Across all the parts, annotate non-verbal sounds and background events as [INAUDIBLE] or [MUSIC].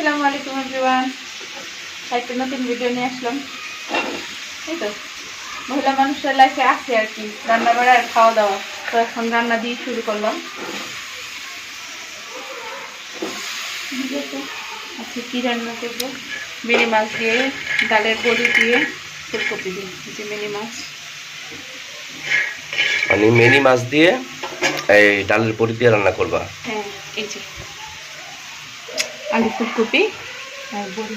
আসসালামু আলাইকুম এভরিওয়ান। একটা নতুন ভিডিও নিয়ে আসলাম। এই তো মহিলা মানুষের লাইফে আছে আর কি রান্না বাড়া আর খাওয়া দাওয়া তো এখন রান্না দিয়ে শুরু করলাম। আজকে কী রান্না করব? মিনি মাছ দিয়ে ডালের বড়ি দিয়ে ফুলকপি দিয়ে যে মিনি মাছ। মানে মেনি মাছ দিয়ে এই ডালের বড়ি দিয়ে রান্না করবা? হ্যাঁ এই যে। আলু ফুলকপি। আর বড়ি।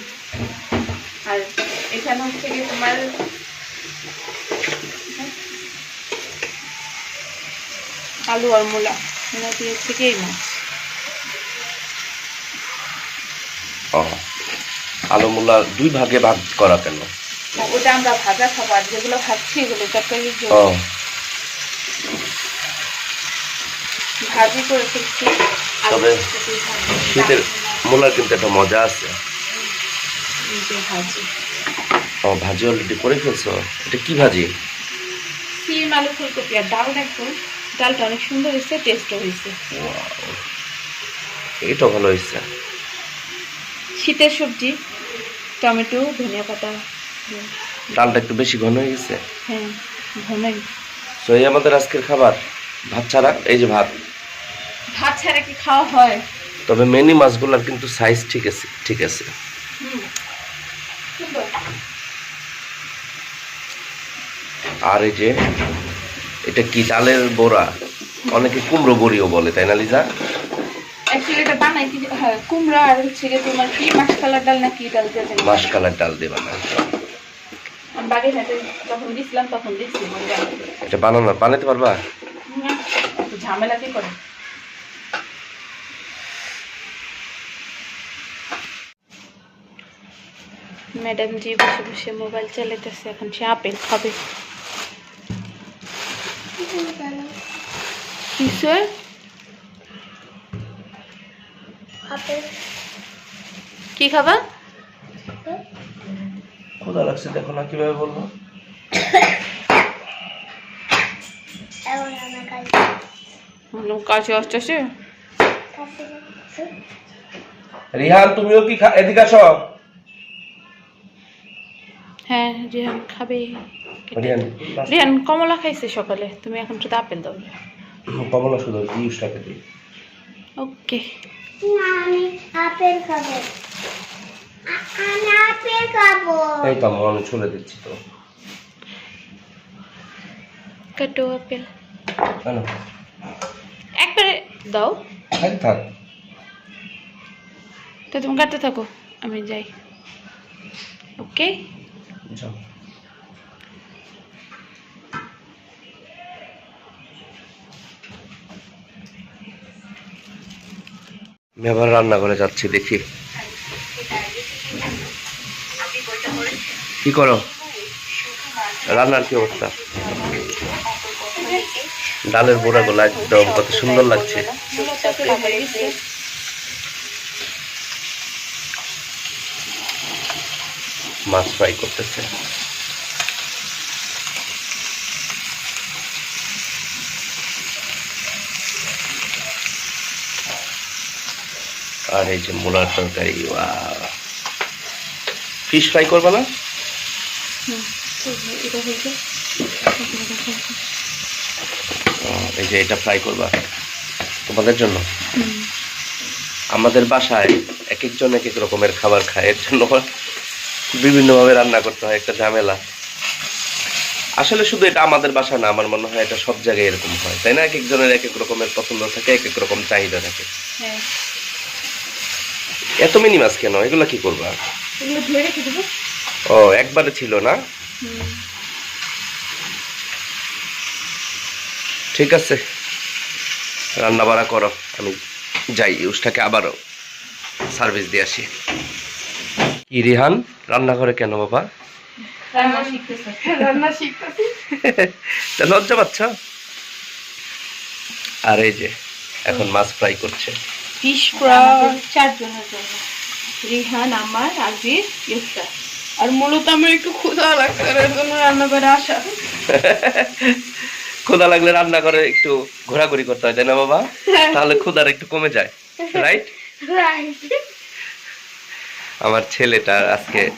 আর এখানে হচ্ছে গিয়ে তোমার আলু আর মূলা। মূলা দিয়ে হচ্ছে কি এই মাছ। ও আলু মূলা দুই ভাগে ভাগ করা কেন? ওটা আমরা ভাজা খাবার যেগুলো ভাজছি এগুলো তরকারির জন্য। ভাজি করে ফেলছি। তবে শীতের মূলার কিন্তু একটা মজা আছে। ও ভাজি অলরেডি করে ফেলছো? এটা কি ভাজি? সিম আলু ফুলকপি আর ডাল দেখো ডালটা অনেক সুন্দর হয়েছে টেস্টও হয়েছে। এটা ভালো হয়েছে। শীতের সবজি টমেটো ধনিয়া পাতা। ডালটা একটু বেশি ঘন হয়ে গেছে? হ্যাঁ তো এই আমাদের আজকের খাবার ভাত ছাড়া? এই যে ভাত। ভাত ছাড়া কি খাওয়া হয়? তবে মেনি মাছগুলোর কিন্তু সাইজ ঠিক আছে ঠিক আছে। আর এই যে এটা কি ডালের বড়া? অনেকে কুমড়ো বড়িও বলে তাই না লিজা? হ্যাঁ কুমড়া আর হচ্ছে তোমার কি মাসকালার ডাল না কি ডাল দিয়ে মাসকালার ডাল দিয়ে বানায় দেখছি এটা বানানো বানাতে পারবা? ঝামেলা কি করে? ম্যাডাম জি বসে বসে মোবাইল চালাইতেছে এখন সে আপেল খাবে। কিসে কি খাবা? ক্ষুধা লাগছে দেখো না কীভাবে বলব। কাছে আসতেছে। রিহান তুমিও কি খা- এদিকে আসো। হ্যাঁ রিহান খাবে। রিহান রিহান কমলা খাইছে সকালে। তুমি এখন শুধু আপেল দাও। কমলা শুধু জিউসটাকে দিই। ওকে। আমি আপেল খাব। আমি আপেল খাব। এই তো আমি ছুলে দিচ্ছি তো। কাটো আপেল। কেন? একবারে দাও। থাক থাক। তো তুমি কাটতে থাকো আমি যাই। ওকে। যাও আমি আবার রান্না করে যাচ্ছি, দেখি। কি করো? রান্নার কি অবস্থা? ডালের বোড়া গুলো একদম কত সুন্দর লাগছে। মাছ ফ্রাই করতেছে। আর এই যে মূলার তরকারি ফিশ ফ্রাই করবে না? এই যে এটা ফ্রাই করবা তোমাদের জন্য? আমাদের বাসায় এক একজন এক এক রকমের খাবার খায় এর জন্য বিভিন্নভাবে রান্না করতে হয় একটা ঝামেলা। আসলে শুধু এটা আমাদের বাসা না আমার মনে হয় এটা সব জায়গায় এরকম হয় তাই না? এক একজনের এক এক রকমের পছন্দ থাকে এক এক রকম চাহিদা থাকে। হ্যাঁ। এত মিনি মাছ কেন? এগুলো কি করবা? ও একবারে ছিল না? ঠিক আছে। রান্না বাড়া করো আমি যাই ইউজটাকে আবারও সার্ভিস দিয়ে আসি। কি রিহান রান্নাঘরে কেন বাবা? রান্না রান্না শিখতেছি। [LAUGHS] তা লজ্জা পাচ্ছ? আর এই যে এখন মাছ ফ্রাই করছে। Fish fry. চারজনের জন্য। রিহান আমার আজিজ ইফতা আর মূলত আমার একটু ক্ষুধা লাগছে আর এর জন্য রান্না করে আসা। [LAUGHS] ক্ষুধা লাগলে রান্না করে একটু ঘোরাঘুরি করতে হয় তাই না বাবা? তাহলে ক্ষুধার একটু কমে যায় [LAUGHS] রাইট রাইট আমার ছেলেটার আজকে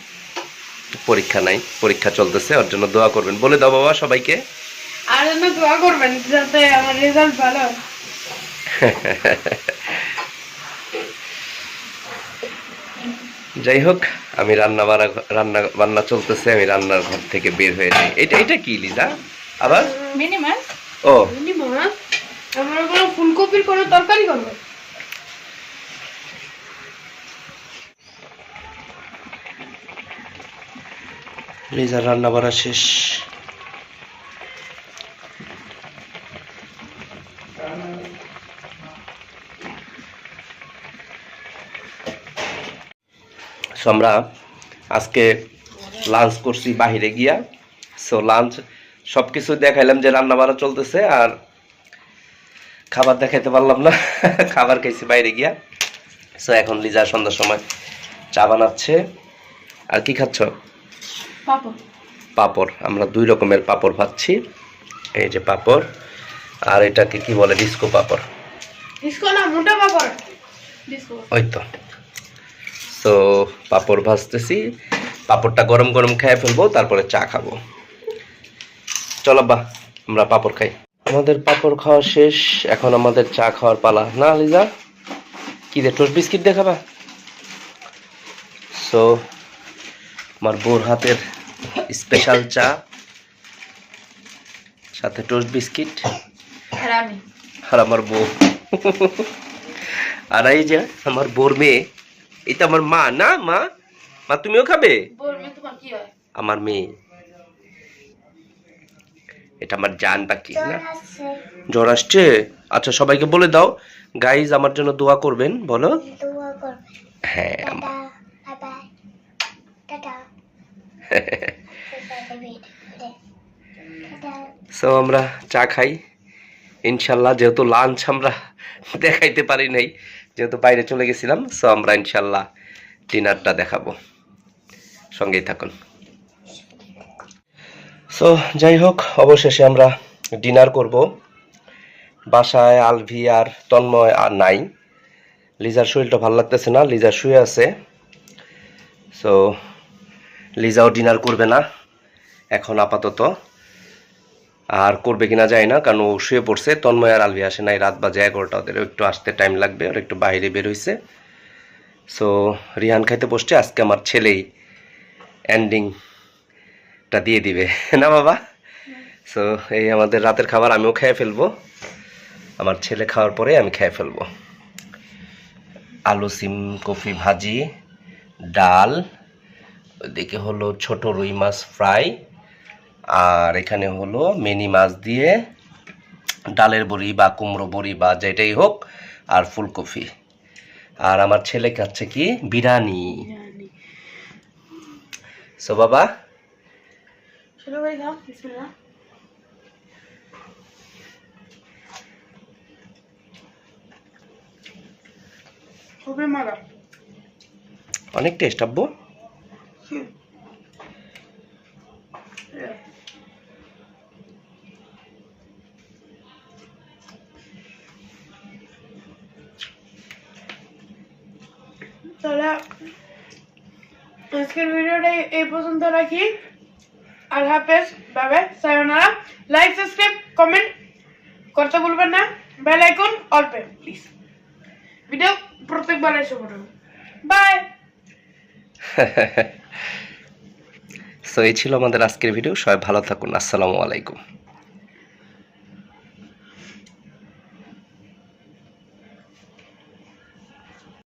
পরীক্ষা নাই পরীক্ষা চলতেছে ওর জন্য দোয়া করবেন। বলে দাও বাবা সবাইকে। আর জন্য দোয়া করবেন যাতে আমার রেজাল্ট ভালো যাই হোক আমি রান্না বান্না রান্না বান্না চলতেছে আমি রান্নার ঘর থেকে বের হয়ে যাই। এটা এটা কি লিজা? আবার? মিনিমাম। ও। মিনিমাম? আমরা কোনো ফুলকপির কোনো তরকারি করব? লিজার রান্না বাড়া শেষ So, আমরা আজকে লাঞ্চ করছি বাহিরে গিয়া। সো লাঞ্চ সব কিছু দেখাইলাম যে রান্না বাড়া চলতেছে আর খাবার দেখাইতে পারলাম না। [LAUGHS] খাবার খাইছি বাইরে গিয়া। সো এখন লিজা সন্ধ্যার সময় চা বানাচ্ছে। আর কি খাচ্ছ? পাপড়। আমরা দুই রকমের পাপড় ভাজছি। এই যে পাপড় আর এটাকে কি বলে ডিস্কো পাপড়? ডিসকো না মোটা পাপড়। ডিসকো। ওই তো। তো পাপড় ভাজতেছি পাপড়টা গরম গরম খেয়ে ফেলব তারপরে চা খাব। চলো বা আমরা পাপড় খাই। আমাদের পাপড় খাওয়া শেষ এখন আমাদের চা খাওয়ার পালা। না লিজা কি দে টোস্ট বিস্কিট দেখাবা সো আমার বোর হাতের স্পেশাল চা সাথে টোস্ট বিস্কিট আর আমার বউ। আর এই যে আমার বোর মেয়ে এটা আমার মা। না মা? মা তুমিও খাবে? হয়? আমার মেয়ে। এটা আমার জান বাকি না? জ্বর আসছে। আচ্ছা সবাইকে বলে দাও। গাইজ আমার জন্য দোয়া করবেন বলো? হ্যাঁ tata bye bye tata tata [LAUGHS] so আমরা চা খাই। ইনশাল্লাহ, যেহেতু লাঞ্চ আমরা দেখাইতে পারি নাই, যেহেতু বাইরে চলে গেছিলাম সো আমরা ইনশাল্লাহ ডিনারটা দেখাবো। সঙ্গেই থাকুন। সো যাই হোক, অবশেষে আমরা ডিনার করব। বাসায় আলভি আর তন্ময় আর নাই। লিজার শরীরটা ভালো লাগতেছে না, লিজা শুয়ে আছে। সো লিজাও ডিনার করবে না। এখন আপাতত। আর করবে কিনা যায় না, কারণ ও শুয়ে পড়ছে। তন্ময় আর আলভি আসে নাই রাত বাজে এগারোটা। ওদের একটু আসতে টাইম লাগবে আর একটু বাইরে বের হয়েছে সো রিহান খাইতে বসছে। আজকে আমার ছেলেই এন্ডিংটা দিয়ে দিবে। [LAUGHS] না বাবা? সো এই আমাদের রাতের খাবার আমিও খেয়ে ফেলব। আমার ছেলে খাওয়ার পরে আমি খেয়ে ফেলব। আলু, সিম, কফি, ভাজি, ডাল। ওদিকে হলো ছোট রুই মাছ ফ্রাই আর এখানে হলো মিনি মাছ দিয়ে ডালের বড়ি বা কুমড়ো বড়ি বা যেটাই হোক আর ফুলকপি। আর আমার ছেলে খাচ্ছে কি? বিরিয়ানি। সো বাবা? অনেক টেস্ট আব্বু। তাহলে আজকের ভিডিওটা এই পর্যন্ত রাখি। আল্লাহ হাফেজ বাবা সায়নারা। লাইক সাবস্ক্রাইব কমেন্ট করতে ভুলবেন না। বেল আইকন অল পে প্লিজ ভিডিও প্রত্যেকবার এসে পড়ুন বাই [LAUGHS] সো এই ছিল আমাদের আজকের ভিডিও সবাই ভালো থাকুন। আসসালামু আলাইকুম।